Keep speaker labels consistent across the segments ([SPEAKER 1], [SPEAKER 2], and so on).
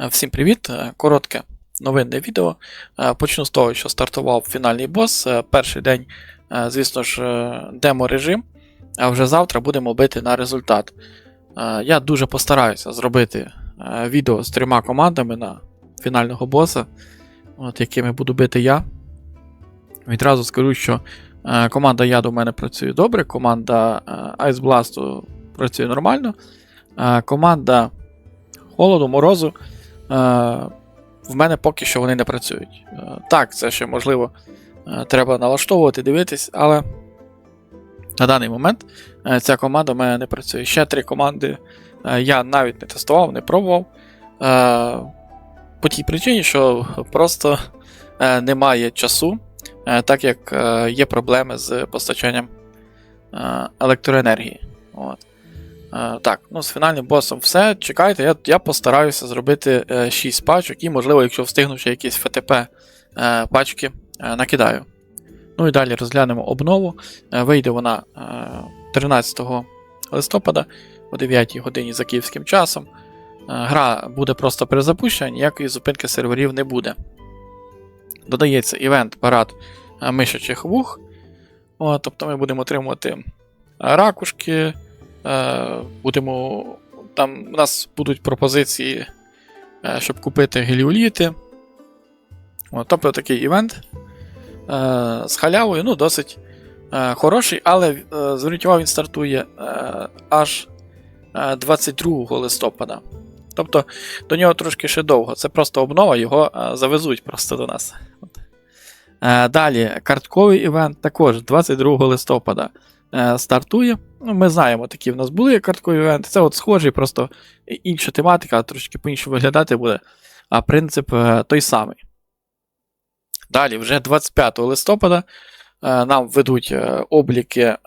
[SPEAKER 1] Е, Всім привіт! Е, Коротке новинне відео. Е, Почну з того, що стартував фінальний бос. Перший день, звісно ж, е, демо-режим, а вже завтра будемо бити на результат. Я дуже постараюся зробити відео з трьома командами на фінального боса, от, якими буду бити я. Відразу скажу, що команда яду у мене працює добре, команда Ice Blast працює нормально. Команда холоду, морозу. Е, в мене поки що вони не працюють. Е, так, це ще можливо е, треба налаштовувати, дивитись, але на даний момент ця команда в мене не працює. Ще три команди я навіть не тестував, не пробував. По тій причині, що просто немає часу, так як є проблеми з постачанням електроенергії. От. Е, Так, ну з фінальним босом все. Чекайте, я, я постараюся зробити е, 6 пачок і, можливо, якщо встигну ще якісь ФТП е, пачки, е, накидаю. Ну і далі розглянемо обнову. Е, Вийде вона е, 13 листопада о 9 годині за київським часом. Е, Гра буде просто перезапущена, ніякої зупинки серверів не буде. Додається івент парад е, мишачих вух. О, тобто ми будемо отримувати ракушки. Е, будемо. Там у нас будуть пропозиції, е, щоб купити геліоліти. Тобто такий івент е, з халявою, ну, досить хороший, але зверніть увагу, він стартує аж е, 22 листопада. Тобто до нього трошки ще довго. Це просто обнова, його завезуть просто до нас. Далі, картковий івент також 22 листопада стартує. Ну, Ми знаємо, такі в нас були карткові івенти. Це от схожий, просто інша тематика, трошки по-іншому виглядати буде, а принцип е, той самий. Далі, вже 25 листопада е, нам ведуть е, обліки е,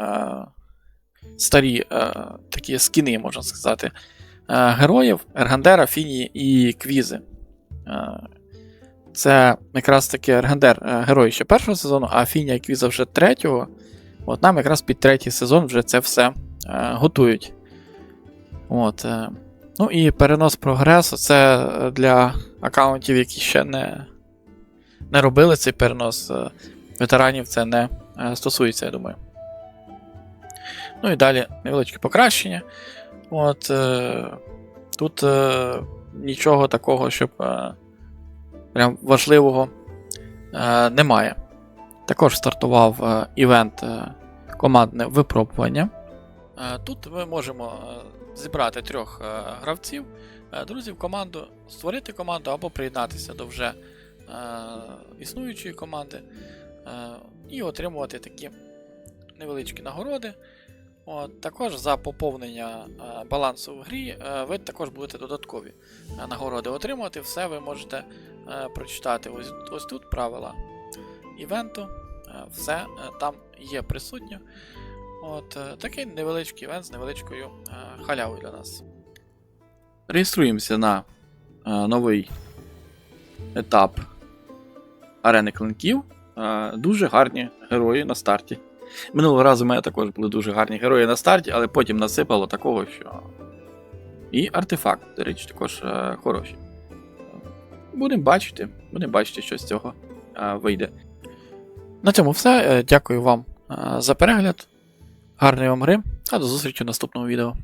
[SPEAKER 1] старі е, такі скіни, можна сказати, е, героїв Ергандера, Фінії і Квізи. Е, Це якраз таки Ергандер е, герой ще першого сезону, а Фінія і Квіза вже третього. От нам якраз під третій сезон вже це все е, готують. От, е, ну і перенос прогресу це для аккаунтів, які ще не, не робили цей перенос. Е, ветеранів це не е, стосується, я думаю. Ну і далі невеличке покращення. От, е, тут е, нічого такого, щоб е, прям важливого е, немає. Також стартував е, івент е, командне випробування. Е, Тут ми можемо зібрати трьох гравців, друзів команду, створити команду або приєднатися до вже існуючої команди і отримувати такі невеличкі нагороди. От, також за поповнення балансу в грі ви також будете додаткові нагороди отримувати. Все ви можете прочитати ось, ось тут правила івенту. Е, Все е, там є присутнє. От е, такий невеличкий івент з невеличкою халявою для нас. Реєструємося на новий етап арени клинків. Дуже гарні герої на старті. Минулого разу в мене також були дуже гарні герої на старті, але потім насипало такого, що. І артефакт, до речі, також хороші. Будемо бачити, будемо бачити, що з цього вийде. На цьому все. Е, Дякую вам е, за перегляд. Гарної вам гри, а до зустрічі в наступному відео.